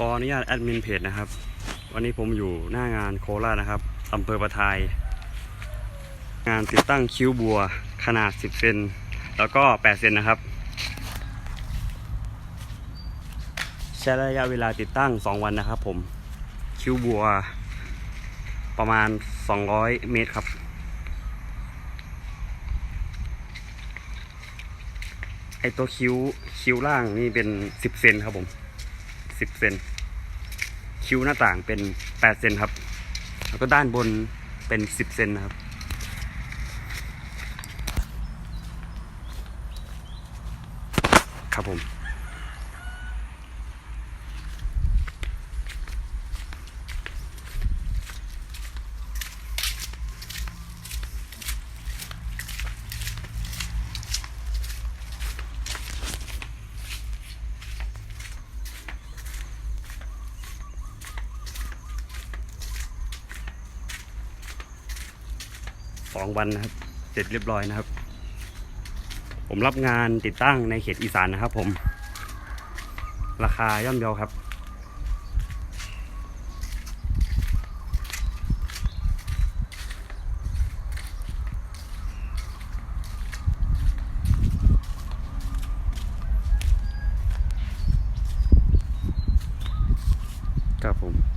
ขออนุญาตแอดมินเพจนะครับ วันนี้ผมอยู่หน้างานโคราชนะครับอำเภอประทาย งานติดตั้งคิ้วบัวขนาด 10 เซนแล้วก็ 8 เซนนะครับ ใช้ระยะเวลาติดตั้ง 2 วันนะครับผม คิ้วบัวประมาณ 200 เมตรครับไอตัวคิ้วคิ้วล่างนี่เป็น 10 เซนครับผม 10 เซน คิ้วหน้าต่างเป็น 8 เซนครับ แล้วก็ด้านบนเป็น 10 เซนนะครับ ครับผม สองวันนะครับ เสร็จเรียบร้อยนะครับ ผมรับงานติดตั้งในเขตอีสานนะครับ ผม ราคาย่อมเยาครับครับผม